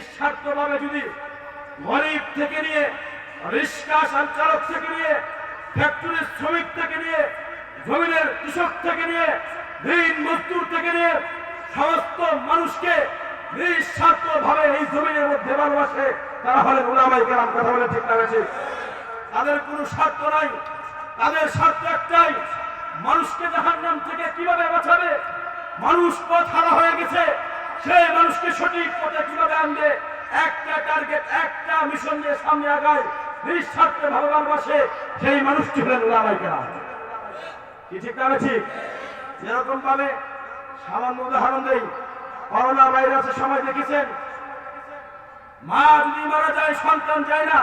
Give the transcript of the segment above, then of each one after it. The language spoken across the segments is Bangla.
নিঃস্বার্থ ভাবে যদি গরিব থেকে নিয়ে রিক্সা সঞ্চালক থেকে নিয়ে ফ্যাক্টরির শ্রমিক থেকে নিয়ে, জমিনের কৃষক থেকে নিয়ে, ঋণ মজদুর থেকে নিয়ে সমস্ত মানুষকে নিঃস্বার্থ ভাবে এই জমিনের মধ্যে ভালোবাসে তারা হলেন উলামাই কেরাম কথা বলে ঠিক লাগছে তাদের কোনো স্বার্থ নাই। তাদের স্বার্থ একটাই, মানুষকে জাহান্নাম থেকে কীভাবে বাঁচাবে? মানুষ পথ হারা হয়ে গেছে। সেই মানুষকে সঠিক পথে কীভাবে আনবে একটা টার্গেট একটা মিশন নিয়ে সামনে আগায়, নিঃস্বার্থে ভাবে ভালোবাসে, সেই মানুষটি হলেন উলামাই কেরাম কি ঠিক না ঠিক? যেরকম ভাবে সামান্য উদাহরণ দেই, করোনা ভাইরাসের সময় দেখেছেন? মা যদি মারা যায়, সন্তান যায় না,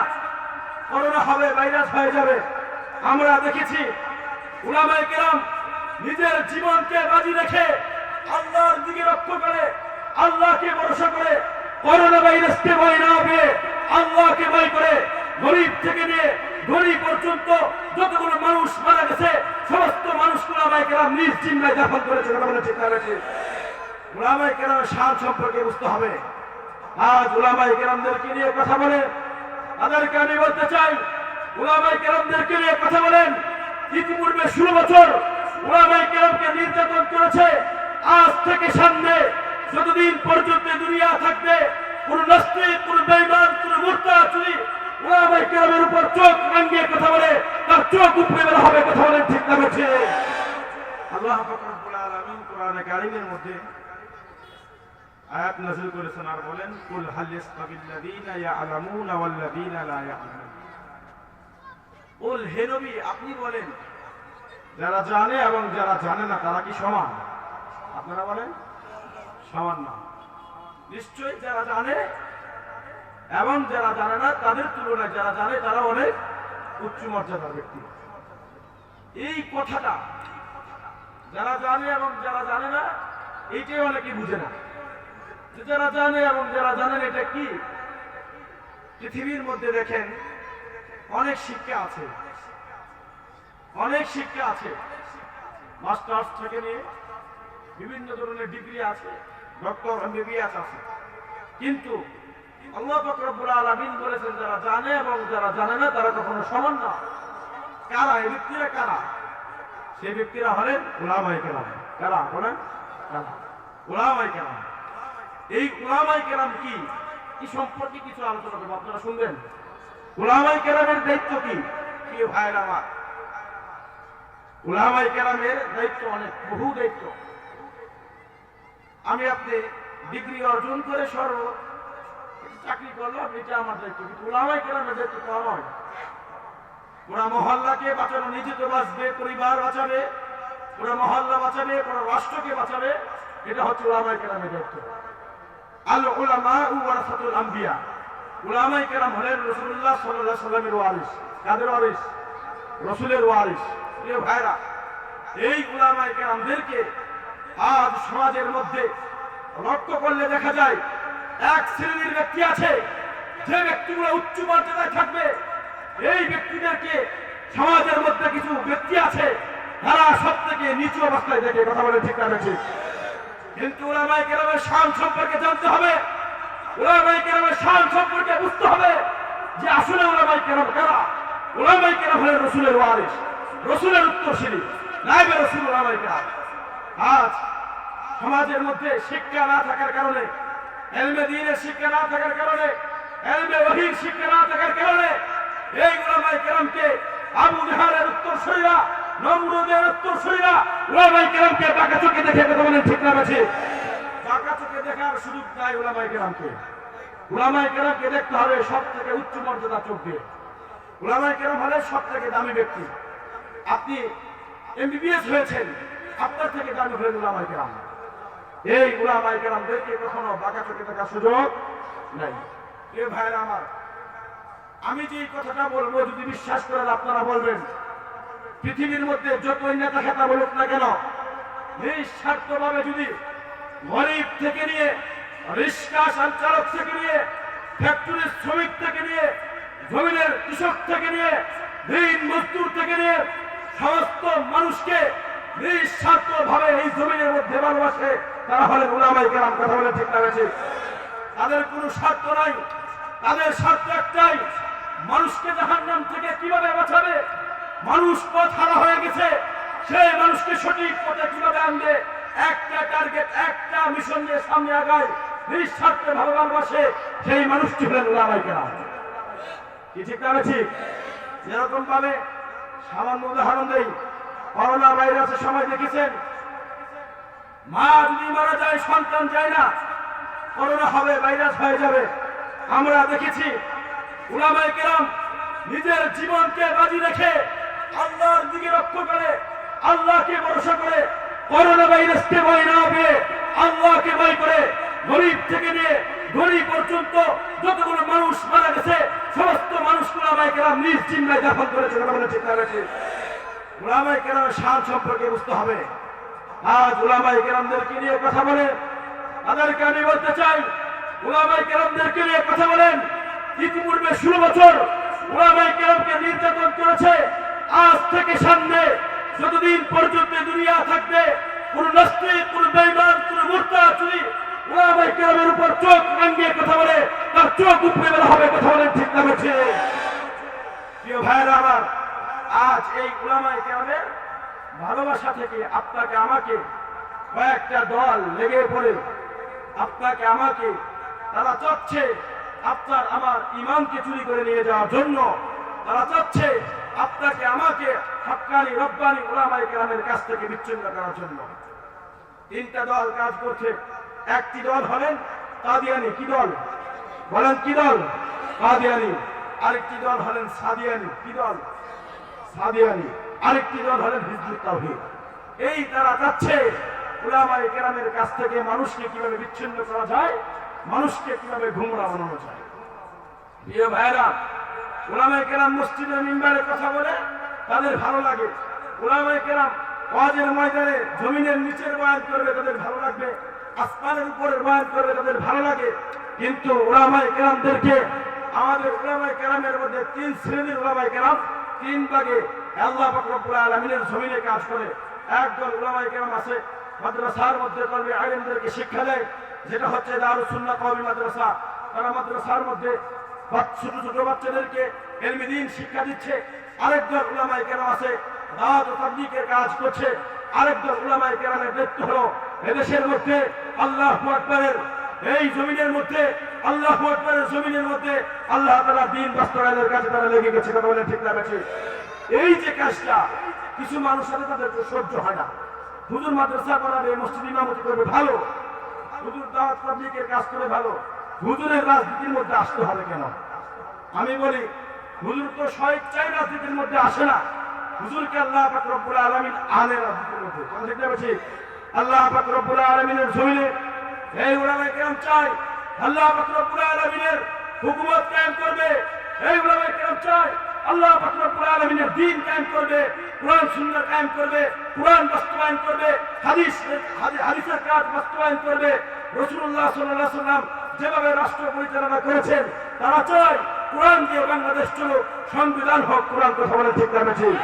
করোনা হবে, ভাইরাস হয়ে যাবে। আমরা দেখেছি উলামায়ে কেরাম নিজের জীবনকে বাজি রেখে আল্লাহর দিকে লক্ষ্য করে আল্লাহকে ভরসা করে করোনা ভাইরাসকে ভয় না পেয়ে আল্লাহকে ভয় করে গরিব থেকে নিয়ে গরিব পর্যন্ত যতগুলো মানুষ মারা গেছে, সমস্ত মানুষ উলামায়ে কেরাম নিজ করেছে? উলামায়ে কেরামের শান সম্পর্কে বুঝতে হবে। আজ কেরামদেরকে নিয়ে কথা বলে তাদেরকে আমি বলতে চাই উলামাই কেরামদেরকে নিয়ে কথা বলেন। ইতিপূর্বে ষোলো বছর উলামাই কেরামকে নির্যাতন করেছে। আজ থেকে সামনে যতদিন পর্যন্ত দুনিয়া থাকবে কোন নাস্তিক কোন বেইমান কোন মূর্তা চুরি কেরামের উপর চোখ রাঙ্গিয়ে কথা বলে তার চোখ উপরে বের হবে কথা বলেন ঠিক না বেছে আল্লাহ পাক রব্বুল আলামিন কোরআনে কারীমের মধ্যে আয়াত নাযিল করেছেন আর বলেন কুল হাল ইয়ালামুনা লা ইয়ালামুন। কুল হে নবী আপনি বলেন। যারা জানে এবং যারা জানে না তারা কি সমান? আপনারা বলেন। সমান না নিশ্চয়ই যারা জানে এবং যারা জানে না, তাদের তুলনায় যারা জানে, তারা অনেক উচ্চ মর্যাদার ব্যক্তি। এই কথাটা যারা জানে এবং যারা জানে না, এইটাই অনেকে বুঝে না। যারা জানে এবং যারা জানেন এটা কি? পৃথিবীর মধ্যে দেখেন, অনেক শিক্ষা আছে। অনেক শিক্ষা আছে। মাস্টার্স থেকে নিয়ে বিভিন্ন ধরনের ডিগ্রি আছে। ডক্টর এমবিবিএস আছে। কিন্তু আল্লাহ পাক রব্বুল আলামিন বলেছেন, যারা জানে এবং যারা জানে না, তারা কখনো সমান না। কারা? এই ব্যক্তিরা কারা? সেই ব্যক্তিরা হলেন উলামায়ে কেরাম। কারা? বলেন। উলামায়ে কেরাম। এই উলামায়ে কেরাম কি? কি সম্পর্কে কিছু আলোচনা করব? আপনারা শুনবেন। উলামায়ে কেরামের দায়িত্ব কি? প্রিয় ভাইয়ের আমার। উলামায়ে কেরামের দায়িত্ব অনেক, বহু দায়িত্ব। আমি আপনি ডিগ্রি অর্জন করে সর্ব চাকরি করলাম, এটা আমার দায়িত্ব। কিন্তু উলামায়ে কেরামের দায়িত্ব কম হয় ওরা মহল্লাকে বাঁচানো নিজে তো বাঁচবে, পরিবার বাঁচাবে, ওরা মহল্লা বাঁচাবে, ওরা রাষ্ট্রকে বাঁচাবে, এটা হচ্ছে উলামায়ে কেরামের দায়িত্ব। আল উলামা ওয়ারাসাতুল আম্বিয়া। উলামায়ে কেরাম হলেন রসুল্লাহ আলাইহি সাল্লামের ওয়ারিস। কাদের ওয়ারিস? রসুলের ওয়ারিস। প্রিয় ভাইরা এই উলামায়ে কেরামদেরকে আজ সমাজের মধ্যে লক্ষ্য করলে দেখা যায়, এক শ্রেণির ব্যক্তি আছে, যে ব্যক্তিগুলো উচ্চ মর্যাদায় থাকবে। এই ব্যক্তিদেরকে সমাজের মধ্যে কিছু ব্যক্তি আছে তারা সব থেকে নিচু অবস্থায় দেখে কথা বলে ঠিক না ঠিক কিন্তু ওলামাই কেরামের শান সম্পর্কে জানতে হবে। ওলামাই কেরামের শান সম্পর্কে বুঝতে হবে যে আসলে ওলামাই কেরাম কারা? ওলামাই কেরাম হলেন রসুলের ওয়ারিস রসুলের উত্তরসূরি, নাইবে রসুল ওলামাই কেরাম। আজ সমাজের মধ্যে শিক্ষা না থাকার কারণে, এলমে দিনের শিক্ষা না থাকার কারণে, এলমে ওহির শিক্ষা না থাকার কারণে এই ওলামাই কেরামকে আবু জাহালের উত্তরসূরিরা নমরুদের উত্তর উত্তরসূরিরা ওলামাই কেরামকে বাঁকা চোখে দেখে কথা বলেন ঠিক না আছে বাঁকা চোখে দেখার সুযোগ নাই ওলামাই কেরামকে। ওলামাই কেরামকে দেখতে হবে সব থেকে উচ্চ মর্যাদা চোখ। দিয়ে ওলামাই কেরাম হলে সব থেকে দামি ব্যক্তি। আপনি এমবিবিএস হয়েছেন। আপনার থেকে দামি হলেন ওলামাই কেরাম এই ওলামাই কেরামদেরকে কখনো বাঁকা চোখে দেখার সুযোগ নাই। এ ভাইরা আমার, আমি যে কথাটা বলব, যদি বিশ্বাস করেন আপনারা বলবেন, পৃথিবীর মধ্যে যতই নেতা খেতা বলুক না কেন নিঃস্বার্থ ভাবে যদি গরিব থেকে নিয়ে, রিক্সা সঞ্চালক থেকে নিয়ে ফ্যাক্টরির শ্রমিক থেকে নিয়ে, জমিনের কৃষক থেকে নিয়ে, ঋণ মজদুর থেকে নিয়ে, সমস্ত মানুষকে নিঃস্বার্থ ভাবে এই জমিনের মধ্যে ভালোবাসে তারা হলেন উলামাই কেরাম কথা বলে ঠিক বেশি তাদের কোনো স্বার্থ নাই, তাদের স্বার্থ একটাই, মানুষকে জাহান্নাম থেকে কীভাবে বাঁচাবে? মানুষ পথ হারা হয়ে গেছে সেই মানুষকে সঠিক পথে কীভাবে আনবে? একটা টার্গেট একটা মিশন নিয়ে সামনে আগায় নিঃস্বার্থে ভগবান বসে সেই মানুষটি হলেন ওলামাই কেরাম। কি ঠিক না যেরকম ভাবে সামান্য উদাহরণ দেই করোনা ভাইরাসের সময় দেখেছেন? মা যদি মারা যায়, সন্তান যায় না, করোনা হবে, ভাইরাস হয়ে যাবে। আমরা দেখেছি উলামায়ে কেরাম নিজের জীবনকে বাজি রেখে আল্লাহর দিকে লক্ষ্য করে, আল্লাহকে ভরসা করে, করোনা ভাইরাসকে ভয় না পেয়ে আল্লাহকে ভয় করে গরিব থেকে নিয়ে গরিব পর্যন্ত যতগুলো মানুষ মারা গেছে, সমস্ত মানুষ উলামায়ে কেরাম নিজ চিন্তায় দাফন করেছে ঠিক। না ঠিক? উলামায়ে কেরামের শান সম্পর্কে বুঝতে হবে। আজ উলামায়ে কেরামদেরকে নিয়ে কথা বলে তাদেরকে আমি বলতে চাই, উলামায়ে কেরামদেরকে নিয়ে কথা বলেন। ইতিপূর্বে ষোলো বছর উলামায়ে কেরামকে নির্যাতন করেছে। আজ থেকে সামনে যতদিন পর্যন্ত দুনিয়া থাকবে, কোন নাস্তিক, কোন বেঈমান, কোন মুর্তা চুরি উলামায়ে কেরামের উপর চোখ রাঙিয়ে কথা বলে, তার চোখ উপরে হবে, কথা বলেন ঠিক না বলছে। প্রিয় ভাইয়েরা আমার আজ এই উলামায়ে কেরামের ভালোবাসা থেকে আপনাকে আমাকে কয়েকটা দল লেগে পড়ে। আপনাকে আমাকে তারা চাচ্ছে আপনার আমার ইমানকে চুরি করে নিয়ে যাওয়ার জন্য। তারা চাচ্ছে আপনাকে আমাকে হকানি রব্বানি ওলামাই গ্রামের কাছ থেকে বিচ্ছিন্ন করার জন্য। তিনটা দল কাজ করছে। একটি দল হলেন কাদিয়ানি। কি দল? বলেন কি দল? কাদিয়ানি। আরেকটি দল হলেন সাদিয়ানি। কি দল? আরেকটি দল হলেন এই তারা চাচ্ছে কেরামের কাছ থেকে মানুষকে কীভাবে বিচ্ছিন্ন করা যায়, মানুষকে কীভাবে ঘুমরা বানানো যায়। ভাইরা কেরাম মসজিদের মিম্বারে কথা বলে, তাদের ভালো লাগে। উলামায়ে কেরাম ওয়াজের ময়দানে জমিনের নিচের বয়ান করবে তাদের ভালো লাগবে, আসমানের উপরের বয়ান করবে তাদের ভালো লাগে। কিন্তু উলামায়ে কেরামদেরকে, আমাদের উলামায়ে কেরামের মধ্যে তিন শ্রেণির উলামায়ে কেরাম তিন ভাগে আল্লাহ পাক রব্বুল আলামিনের জমিনে কাজ করে। একদল উলামায়ে কেরাম আছে, মাদ্রাসার মধ্যে করবে আলেমদেরকে শিক্ষা দেয়, যেটা হচ্ছে দারুস সুন্নাহ কওমি মাদ্রাসা। তারা মাদ্রাসার মধ্যে ছোট ছোট বাচ্চাদেরকে এলমি দিন শিক্ষা দিচ্ছে। আরেক দল উলামায়ে কেরাম আছে, দাওয়াত ও তাবলীগের কাজ করছে। আরেক দল উলামায়ে কেরামের দায়িত্ব হলো। এদেশের মধ্যে আল্লাহ আকবারের এই জমিনের মধ্যে, আল্লাহ আকবরের জমিনের মধ্যে আল্লাহ তাআলা দিন বাস্তবায়নের কাছে তারা লেগে গেছে, কথা বলে ঠিক বেঠিক? এই যে কাজটা, কিছু মানুষ সাথে তাদের সহ্য হয় না। হুজুর মাদ্রাসা করাবে মসজিদ ইমামতি করবে, ভালো। হুজুর দাওয়াত তাবলীগের কাজ করে ভালো। হুজুরের রাজনীতির মধ্যে আসতে হবে কেন? আমি বলি, হুজুর তো স্বেচ্ছায় রাজনীতির মধ্যে আসে না। হুজুরকে আল্লাহ পাক রব্বুল আলামিন আনে রাজনীতির মধ্যে। ঠিক না বেঠিক? আল্লাহ পাক রব্বুল আলামিনের জমিনে এই উলামায়ে কেরাম চাই আল্লাহ পাক রব্বুল হুকুমত কায়েম করবে। এই কেরাম চাই আল্লাহ পাক রব্বুল কায়েম করবে, কোরআন, সুন্নাহ কায়েম করবে, কোরআন বাস্তবায়ন করবে, হাদিস হাদিসের কাজ বাস্তবায়ন করবে। সাল্লাম যেভাবে রাষ্ট্র পরিচালনা করেছেন, তারা চায় কোরআন দিয়ে বাংলাদেশ চলুক, সংবিধান হোক, কোরআন কথা বলে ঠিক ঠিক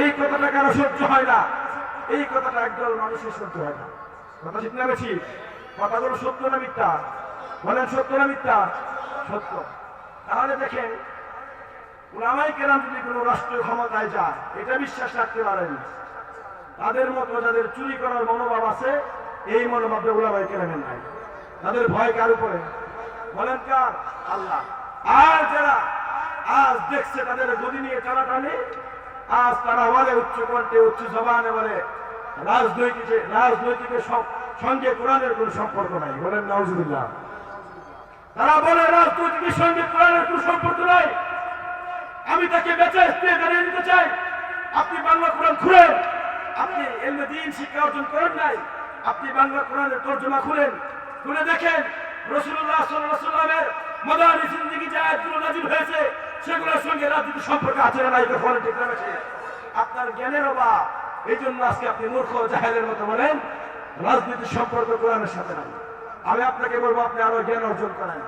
এই কথাটা কেন সহ্য হয় না। এই কথাটা একদল মানুষের সহ্য হয় না। কথা ঠিক না কথাগুলো সত্য না মিথ্যা? বলেন, সত্য না মিথ্যা? সত্য। তাহলে দেখেন ওলামাই কেরাম যদি কোনো রাষ্ট্রীয় ক্ষমতায় যায়, এটা বিশ্বাস রাখতে পারেন। তাদের মতো যাদের চুরি করার মনোভাব আছে, এই মনোভাবে ওলামাই কেরামের নাই। তাদের ভয় কার উপরে? বলেন কার? আল্লাহ। আর যারা আজ দেখছে তাদের গদি নিয়ে টানাটানি, আজ তারা বলে উচ্চ কণ্ঠে, উচ্চ জবানে বলে, রাজনৈতিক রাজনৈতিকের সব সঙ্গে কোরআনের কোনো সম্পর্ক নাই। বলেন নজরুল্লাহ তারা বলে, রাজনৈতিকের সঙ্গে কোরআনের কোনো সম্পর্ক নাই। আমি তাকে বেঁচে স্ত্রী দাঁড়িয়ে দিতে চাই। আপনি বাংলা কোরআন খুলেন। আপনি এলমে দিন শিক্ষা অর্জন করেন নাই। আপনি বাংলা কোরআনের তর্জমা খুলেন। খুলে দেখেন, রসুল্লাহ সাল্লাহ সাল্লামের মদানি জিন্দিগি যে আয়াতগুলো নাজিল হয়েছে, সেগুলোর সঙ্গে রাজনীতি সম্পর্ক আছে না কথা বলেন ঠিক। আপনার জ্ঞানের অভাব। এই জন্য আজকে আপনি মূর্খ জাহেলের মতো বলেন রাজনীতির সম্পর্ক কোরআনের সাথে নাই আমি আপনাকে বলব, আপনি আরও জ্ঞান অর্জন করেন।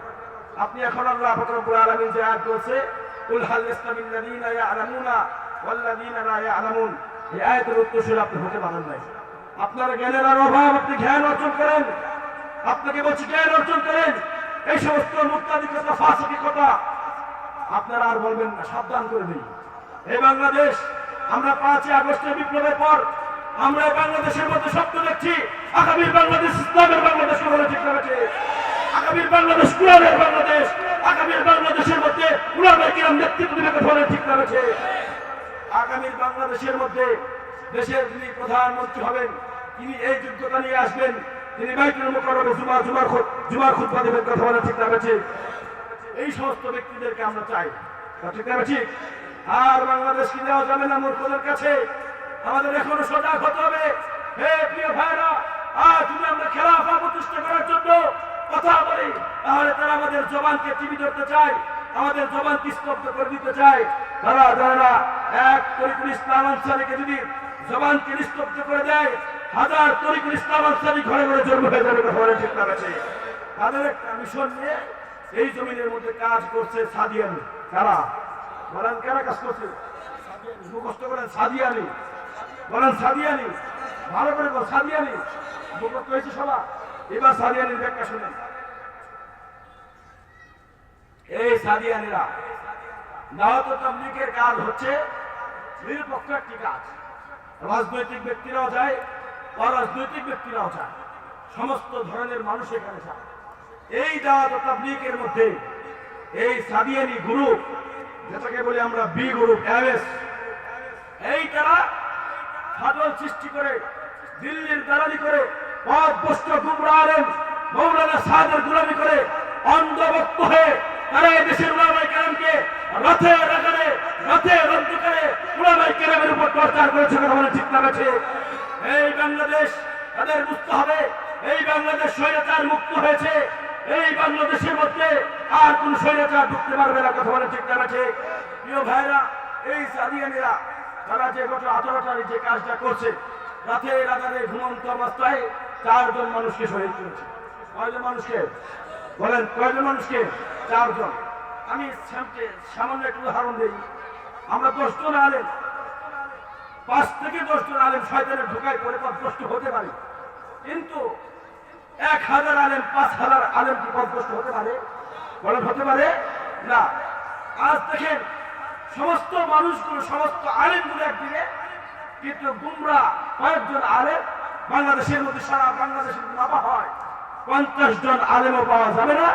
আপনি এখন আল্লাহ ফকরবুল আলমিন যে আয়াত বলছে কুল হাল ইসলামিন লাযীনা ইয়ালামুনা ওয়াল লাযীনা লা ইয়ালামুন এই আয়াতের উত্তরসূরি আপনি হতে পারেন নাই। আপনার জ্ঞানের আর অভাব, আপনি জ্ঞান অর্জন করেন। আপনাকে বলছি, জ্ঞান অর্জন করেন। এই সমস্ত মুক্তাধিকতা ফাঁসিকতা আপনারা আর বলবেন না, সাবধান করে দিই এই বাংলাদেশ, আমরা পাঁচই আগস্টের বিপ্লবের পর আমরা বাংলাদেশের মধ্যে স্বপ্ন দেখছি, আগামীর বাংলাদেশ ইসলামের বাংলাদেশ বলে ঠিক করেছে আগামীর বাংলাদেশ কুরানের বাংলাদেশ, আগামীর বাংলাদেশের মধ্যে কুরানের কিরম নেতৃত্ব দিবে বলে ঠিক করেছে আগামীর বাংলাদেশের মধ্যে দেশের যিনি প্রধানমন্ত্রী হবেন, তিনি এই যোগ্যতা নিয়ে আসবেন, তিনি বাইতুল মুকাররমে জুমা জুমার খু- জুমার খুতবা দেবেন কথা বলে ঠিক করেছে এই সমস্ত ব্যক্তিদেরকে আমরা চাই। ঠিক আছে আর বাংলাদেশ কি দেওয়া যাবে না মূর্খদের কাছে? আমাদের এখনও সজাগ হতে হবে। হে প্রিয় ভাইরা আর যদি আমরা খেলাফা প্রতিষ্ঠা করার জন্য কথা বলি, তাহলে তারা আমাদের জবানকে টিভি ধরতে চায়, আমাদের জবানকে স্তব্ধ করে দিতে চায়। তারা যারা এক তরিকুল ইসলাম আনসারিকে যদি জবানকে নিস্তব্ধ করে দেয়, হাজার তরিকুল ইসলাম আনসারি ঘরে ঘরে জন্ম হয়ে যাবে, কথা বলে ঠিক আছে তাদের একটা মিশন নিয়ে এই জমিনের মধ্যে কাজ করছে সাদিয়ানি। কারা? বলেন, কারা কাজ করছে? মুখস্থ করেন, সাদিয়ানি। বলেন, সাদিয়ানি। ভালো করে বল, সাদিয়ানি। হয়েছে এবার সাদিয়ানির ব্যাখ্যা এই সাদিয়ানিরা তাবলীগের কাজ হচ্ছে নিরপেক্ষ একটি কাজ। রাজনৈতিক ব্যক্তিরাও যায়, অরাজনৈতিক ব্যক্তিরাও যায়। সমস্ত ধরনের মানুষ এখানে যায়। এই দাওয়াত ও তাবলীগের মধ্যে এই সাদিয়ানি গ্রুপ যেটাকে বলি আমরা বি গ্রুপ এমএস এই তারা ফাটল সৃষ্টি করে, দিল্লির দালালি করে, পথ বস্ত্র গুমরা আলেন মৌলানা সাদের গুলামি করে, অন্ধভক্ত হয়ে তারা দেশের উলামাই কেরামকে রথে রাগারে, রথে রদ্দ করে উলামাই কেরামের উপর টর্চার করেছে কথা বলে ঠিক আছে এই বাংলাদেশ তাদের বুঝতে হবে, এই বাংলাদেশ স্বৈরাচার মুক্ত হয়েছে, এই বাংলাদেশের মধ্যে আর কোন স্বৈরাচার ঢুকতে পারবে না, কথা বলে ঠিক আছে প্রিয় ভাইরা এই সাদিয়ানিরা তারা যে গত আঠারোটারে যে কাজটা করছে, রাতে রাজারে ঘুমন্ত অবস্থায় চারজন মানুষকে শহীদ করেছে। কয়জন মানুষকে? বলেন, কয়জন মানুষকে? চারজন। আমি সামনে- সামান্য একটু উদাহরণ দিই। আমরা দশজন আলেন পাঁচ থেকে দশজন আলেম শয়তানের ঢুকায় পরে পথভ্রষ্ট হতে পারে। কিন্তু এক হাজার আলেম, পাঁচ হাজার আলেম কি পথভ্রষ্ট হতে পারে? বলেন, হতে পারে? না। আজ দেখেন সমস্ত মানুষগুলো, সমস্ত আলেমগুলো একদিকে, কিন্তু গুমরা কয়েকজন আলেম বাংলাদেশের মধ্যে, সারা বাংলাদেশের নামা হয়। পঞ্চাশ জন আলেমও পাওয়া যাবে না।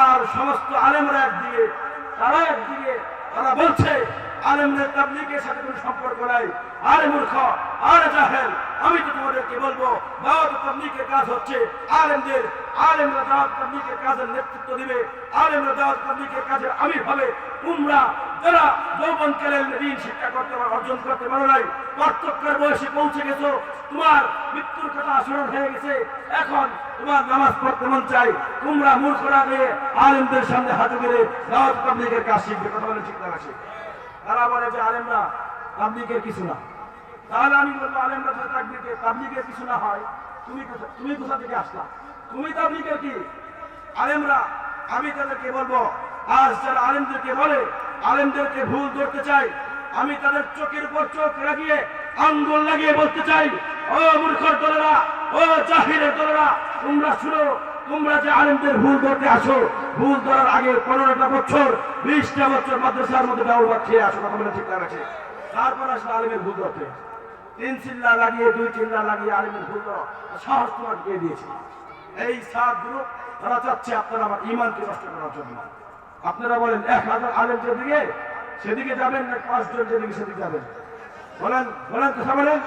আর সমস্ত আলেমরা একদিকে তারা একদিকে, তারা বলছে আলেমদের তাবলিগের সাথে কোনো সম্পর্ক নাই। আরে মূর্খ, আরে জাহেল, আমি তো তোমাদেরকে বলব? দাওয়াত তাবলিগের কাজ হচ্ছে আলেমদের, আলেমরা দাওয়াত তাবলিগের কাজের নেতৃত্ব দিবে। আলেমরা দাওয়াত তাবলিগের কাজে আমির হবে। তোমরা যারা যৌবন কালের দিন শিক্ষা করতে পারো, অর্জন করতে পারো নাই, পার্থক্যের বয়সে পৌঁছে গেছো, তোমার মৃত্যুর কথা স্মরণ হয়ে গেছে। এখন তোমার নামাজ পড়তে মন চাই তোমরা মূর্খরা দিয়ে আলেমদের সামনে হাতে মেরে দাওয়াত তাবলিগের কাজ শিখবে। কথা বলে ঠিক না তারা বলে যে আলেমরা তাবলিগের কিছু না। তাহলে আমি বলব, আলেমরা যদি তাবলিগের তাবলিগের কিছু না হয়। তুমি তুমি কোথা থেকে আসলা? তুমি তাবলিগের কি? আলেমরা, আমি তাদেরকে বলব, আজ যারা আলেমদেরকে বলে, আলেমদেরকে ভুল ধরতে চাই আমি তাদের চোখের উপর চোখ লাগিয়ে আঙ্গুল লাগিয়ে বলতে চাই, ও মূর্খর দলেরা, ও জাহিরের দলেরা, তোমরা শুনো তোমরা যে আলেমদের ভুল ধরতে আসো, ভুল ধরার আগে পনেরোটা বছর, বিশটা বছর মাদ্রাসার মধ্যে ডাউল খেয়ে আসো কথা বলে ঠিক আছে। তারপর আসলে আলেমের ভুল ধরতে। তিন চিল্লা লাগিয়ে, দুই চিল্লা লাগিয়ে আলেমের ভুল ধরো, সাহস তোমার কে দিয়েছে? এই সাত গ্রুপ তারা চাচ্ছে আপনারা আমার ইমানকে নষ্ট করার জন্য। আপনারা বলেন, এক হাজার আলেম যেদিকে, সেদিকে যাবেন না পাঁচজন যেদিকে সেদিকে যাবেন? বলেন বলেন কথা বলেন।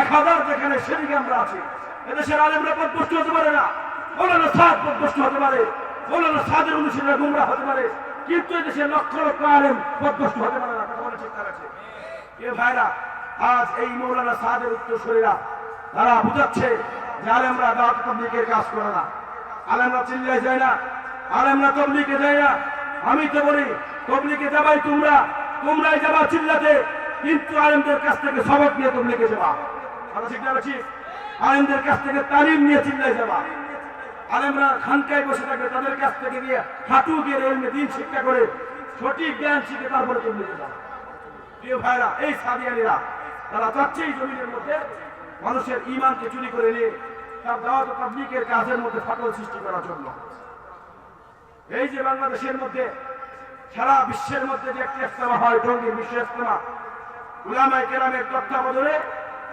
এক হাজার যেখানে, সেদিকে আমরা আছি। এদেশের আলেমরা পদভ্রষ্ট হতে পারে না। মৌলানা সাদ পদভ্রষ্ট হতে পারে, মৌলানা সাদের অনুশীলনে গুমরা হতে পারে, কিন্তু এদেশের লক্ষ লক্ষ আলেম পদভ্রষ্ট হতে পারে না, কথা ঠিক আছে। এ ভাইরা, আজ এই মৌলানা সাদের উত্তরসূরীরা, তারা বুঝাচ্ছে যে আলেমরা দাওয়াত তবলিগের কাজ করে না। আলেমরা চিল্লায় যায় না, আলেমরা তবলিগে যায় না। আমি তো বলি, তবলিগে যাবাই তোমরা, তোমরাই যাবা চিল্লাতে, কিন্তু আলেমদের কাছ থেকে সবক নিয়ে তবলিগে যাবা। কথা ঠিক না আলেমদের কাছ থেকে তালিম নিয়ে চিল্লাই যাবা। আলেমরা খানকায় বসে থাকবে তাদের কাছ থেকে গিয়ে হাঁটু গিয়ে এলমে দিন শিক্ষা করে সঠিক জ্ঞান শিখে তারপরে যাবা প্রিয় ভাইরা এই সাদিয়ানিরা, তারা চাচ্ছে এই জমিনের মধ্যে মানুষের ইমানকে চুরি করে নিয়ে তার দাওয়াত ও তাবলিগের কাজের মধ্যে ফাটল সৃষ্টি করার জন্য। এই যে বাংলাদেশের মধ্যে, সারা বিশ্বের মধ্যে যে একটি ইস্তেমা হয় টঙ্গীর বিশ্ব ইস্তেমা উলামাই কেরামের তত্ত্বাবধানে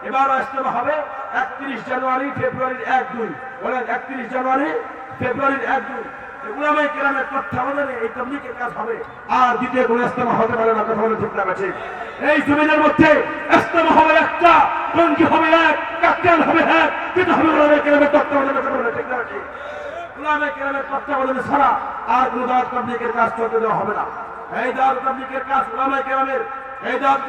এবারও ইস্তেমা হবে একত্রিশ জানুয়ারি, ফেব্রুয়ারির এক দুই। বলেন, একত্রিশ জানুয়ারি, ফেব্রুয়ারির এক দুই। উলামাই এই তবলিকের কাজ হবে। আর দ্বিতীয় কোনো না। এই মধ্যে হবে একটা হবে হবে কিন্তু বলে ঠিক কেরামের ছাড়া আর কাজ চলতে দেওয়া হবে না। এই দাওয়াত তাবলীগের কাজ উলামায়ে কেরামের এই দাওয়াত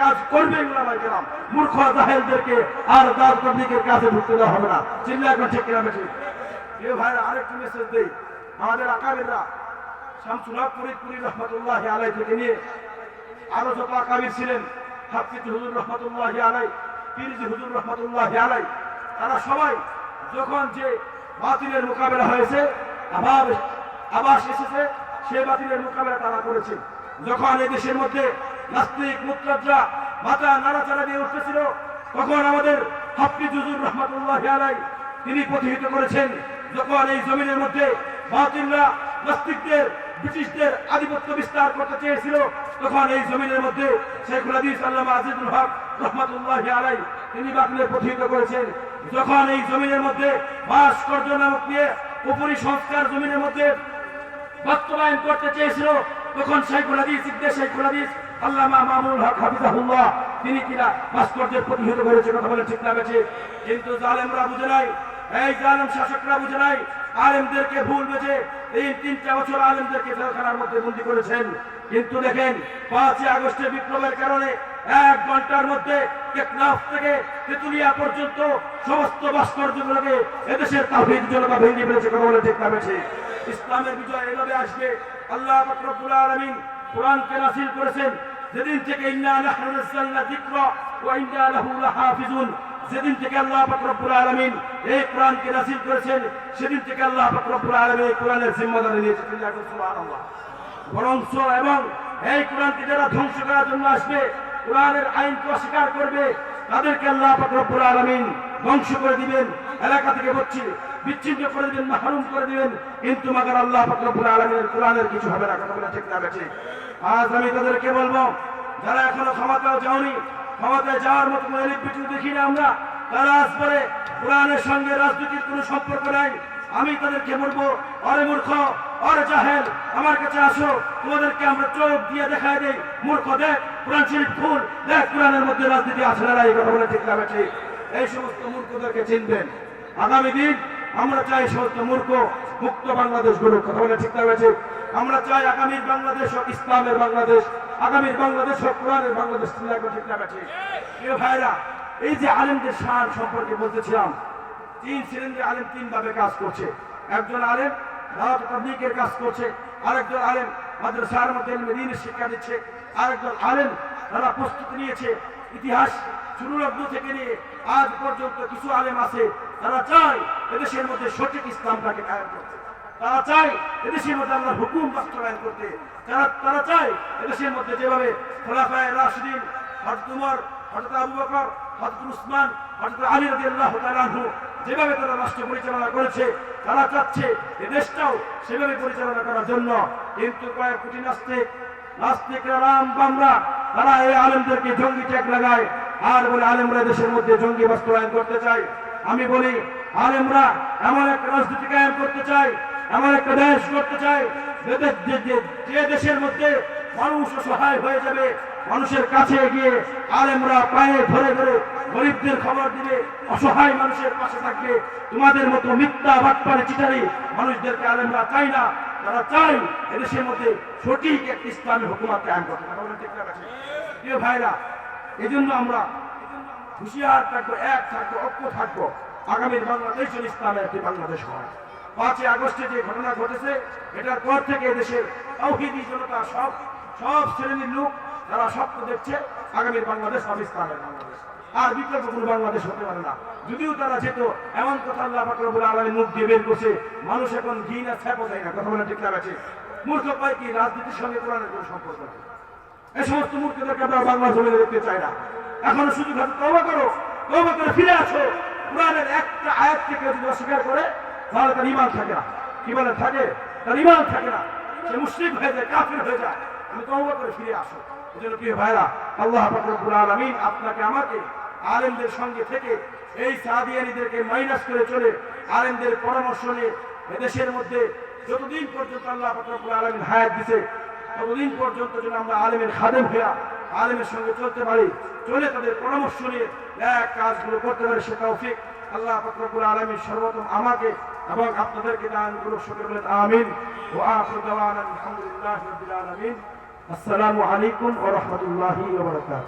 কাজ করবে উলামায়ে কেরাম। মূর্খ জাহেলদেরকে আর তাবলীগের কাজে ঢুকতে দেওয়া হবে ঠিক কেরামে ঠিক এ ভাই আরেকটু মেসেজ দেই। আমাদের আকাবিররা, শামসুল হক ফরিদপুরি রহমতুল্লাহ আলাই থেকে নিয়ে যত আকাবির ছিলেন হাফিজ হুজুর রহমতুল্লাহ আলাই, পিরজি হুজুর রহমতুল্লাহ আলাই, তারা সবাই যখন যে বাতিলের মোকাবেলা হয়েছে, আবার আবার এসেছে, সে বাতিলের মোকাবেলা তারা করেছে। যখন এই দেশের মধ্যে নাস্তিক মুক্তরা মাথা নাড়াচাড়া দিয়ে উঠতেছিল। তখন আমাদের হাফিজ হুজুর রহমতুল্লাহ আলাই তিনি প্রতিহিত করেছেন যখন এই জমিনের মধ্যে বাতিলরা নাস্তিকদের, ব্রিটিশদের আধিপত্য বিস্তার করতে চেয়েছিল, তখন এই জমিনের মধ্যে শেখুল হাদিস আল্লামা আজিজুল হক রহমতুল্লাহ আলাই তিনি বাতিলের প্রতিহিত করেছেন। যখন এই জমিনের মধ্যে ভাস্কর্য নামক নিয়ে উপরি সংস্কার জমিনের মধ্যে বাস্তবায়ন করতে চেয়েছিল, তখন শেখুল হাদিস, ইবনে শেখুল আল্লামা মামুনুল হক হাফিজাহুল্লাহ। তিনি কিনা ভাস্কর্যের প্রতিহত করেছে কথা বলে ঠিক লাগেছে কিন্তু জালেমরা বুঝে নাই, এই জালেম শাসকরা বুঝে নাই, আলেমদেরকে ভুল বেঁচে এই তিনটা বছর আলেমদেরকে জেলখানার মধ্যে বন্দী করেছেন। কিন্তু দেখেন, পাঁচই আগস্টের বিপ্লবের কারণে এক ঘণ্টার মধ্যে টেকনাফ থেকে তেতুলিয়া পর্যন্ত সমস্ত ভাস্কর্যগুলোকে এদেশের তাহিদ জনতা ভেঙে ফেলেছে কথা বলে ঠিক লাগেছে ইসলামের বিজয় এভাবে আসবে, আল্লাহ পাক রব্বুল আলামিন কোরআনকে নাসিল করেছেন। যেদিন থেকে ইন্না নাহনু নাযালনা যিকরা ওয়া ইন্না লাহু লাহাফিজুন, যেদিন থেকে আল্লাহ পাক রব্বুল আলামিন এই কোরআনকে নাসিল করেছেন, সেদিন থেকে আল্লাহ পাক রব্বুল আলামিন এই কোরআনের জিম্মাদারি নিয়েছে তিনি এখন সুবহানাল্লাহ। বরঞ্চ এবং এই কোরআনকে যারা ধ্বংস করার জন্য আসবে, কোরআনের আইনকে অস্বীকার করবে, তাদেরকে আল্লাহ পাক রব্বুল আলামিন ধ্বংস করে দিবেন, এলাকা থেকে বচ্ছি বিচ্ছিন্ন করে দিবেন, মাহরুম করে দিবেন। কিন্তু মাগার আল্লাহ পাক রব্বুল আলামিনের কোরআনের কিছু হবে না, কথা বলে ঠিক না, বেঠিক। আজ আমি তাদেরকে বলব, যারা এখনও ক্ষমতাও যাওনি, ক্ষমতায় যাওয়ার মতো কোনো দেখি না আমরা, তারা আজ পরে কোরআনের সঙ্গে রাজনীতির কোনো সম্পর্ক নাই। আমি তাদেরকে বলব অরে মূর্খ অরে জাহেল, আমার কাছে আসো, তোমাদেরকে আমরা চোখ দিয়ে দেখাই দেই। মূর্খ, দেখ, কোরআন শরীফ ফুল দেখ, কোরআনের মধ্যে রাজনীতি আছে না এই কথা বলে ঠিক এই সমস্ত মূর্খদেরকে চিনবেন। আগামী দিন আমরা চাই সমস্ত মূর্খ, মুক্ত বাংলাদেশ গড়ুক। কথা বলে ঠিক ঠিক আমরা চাই আগামীর বাংলাদেশ হোক ইসলামের বাংলাদেশ, আগামীর বাংলাদেশ হোক কোরআনের বাংলাদেশ, ঠিক প্রিয় ভাইরা এই যে আলেমদের সার সম্পর্কে বলতেছিলাম, তিন শ্রেণির আলেম তিন ভাবে কাজ করছে। একজন আলেম দাওয়াত তাবলীগের কাজ করছে, আরেকজন আলেম মাদ্রাসার মধ্যে দ্বীনের শিক্ষা দিচ্ছে, আরেকজন আলেম তারা প্রস্তুতি নিয়েছে। ইতিহাস শুরু লগ্ন থেকে নিয়ে আজ পর্যন্ত কিছু আলেম আছে তারা চায় এদেশের মধ্যে সঠিক ইসলামটাকে কায়েম করতে। তারা চায় এদেশের মধ্যে আল্লাহর হুকুম বাস্তবায়ন করতে। তারা তারা চায় এদেশের মধ্যে যেভাবে খোলাফায় রাশিদিন হজরত উমর হজরত আবু বকর হজরত উসমান হজরত আলী রাদিয়াল্লাহু যেভাবে তারা রাষ্ট্র পরিচালনা করেছে, তারা চাচ্ছে এ দেশটাও সেভাবে পরিচালনা করার জন্য। কিন্তু কয়েক কোটি নাস্তিক নাস্তিকরা রাম বামরা, তারা এই আলেমদেরকে জঙ্গি ট্যাগ লাগায়। আর বলে আলেমরা দেশের মধ্যে জঙ্গি বাস্তবায়ন করতে চায়। আমি বলি, আলেমরা এমন একটা রাজনীতি কায়েম করতে চাই এমন একটা দেশ করতে চাই যে দেশের মধ্যে মানুষ সহায় হয়ে যাবে, মানুষের কাছে গিয়ে আলেমরা পায়ে ধরে ধরে গরিবদের খবর দিবে, অসহায় মানুষের পাশে থাকবে। তোমাদের মতো মিথ্যা বাটপারে চিটারি মানুষদেরকে আলেমরা চাই না। তারা চাই এদেশের মধ্যে সঠিক একটি ইসলামী হুকুমাত কায়েম করতে। ভাইরা এই আমরা হুঁশিয়ার থাকব, এক থাকব, ঐক্য থাকব। আগামীর বাংলাদেশ যেন ইসলামের একটি বাংলাদেশ হয়। পাঁচই আগস্টে যে ঘটনা ঘটেছে, এটার পর থেকে দেশের তৌহিদি জনতা সব সব শ্রেণির লোক, তারা স্বপ্ন দেখছে আগামীর বাংলাদেশ হবে ইসলামের বাংলাদেশ। আর বিকল্প কোনো বাংলাদেশ হতে পারে না। যদিও তারা যেত এমন কথা আল্লাহ ফাকরবুল আলমী মুখ দিয়ে বের করছে, মানুষ এখন ঘি না ছ্যাপো দেয় না, কথা বলে ঠিক আছে মূর্খ পায় কি রাজনীতির সঙ্গে কোরআনের কোনো সম্পর্ক নেই। এই সমস্ত মূর্খদেরকে আমরা বাংলা জমিনে দেখতে চাই না। এখনও সুযোগ আছে তবা করো তবা করে ফিরে আসো। কোরআনের একটা আয়াতকে থেকে যদি অস্বীকার করে, তাহলে তার ইমান থাকে না। কি বলে? থাকে। তার ইমান থাকে না। সে মুসলিম হয়ে যায়, কাফির হয়ে যায়। আমি তওবা করে ফিরে আসো। এজন্য প্রিয় ভাইরা? আল্লাহ রব্বুল আলামিন আপনাকে, আমাকে, আলেমদের সঙ্গে থেকে এই সাদিয়ানিদেরকে মাইনাস করে চলে, আলেমদের পরামর্শ নিয়ে এদেশের মধ্যে যতদিন পর্যন্ত আল্লাহ রব্বুল আলামিন হায়াত দিছে ততদিন পর্যন্ত যেন আমরা আলেমের খাদেম হইয়া আলেমের সঙ্গে চলতে পারি, চলে তাদের পরামর্শ নিয়ে এক কাজগুলো করতে পারি, সে তৌফিক। আল্লাহ ফকরবুল আলমী সর্বতম আমাকে এবং আপনাদেরকে দান করুক, সকলে বলেন আমিন। ও আলহামদুলিল্লাহি আসসালামু আলাইকুম ওয়া রাহমাতুল্লাহি ওয়া বারাকাতুহু।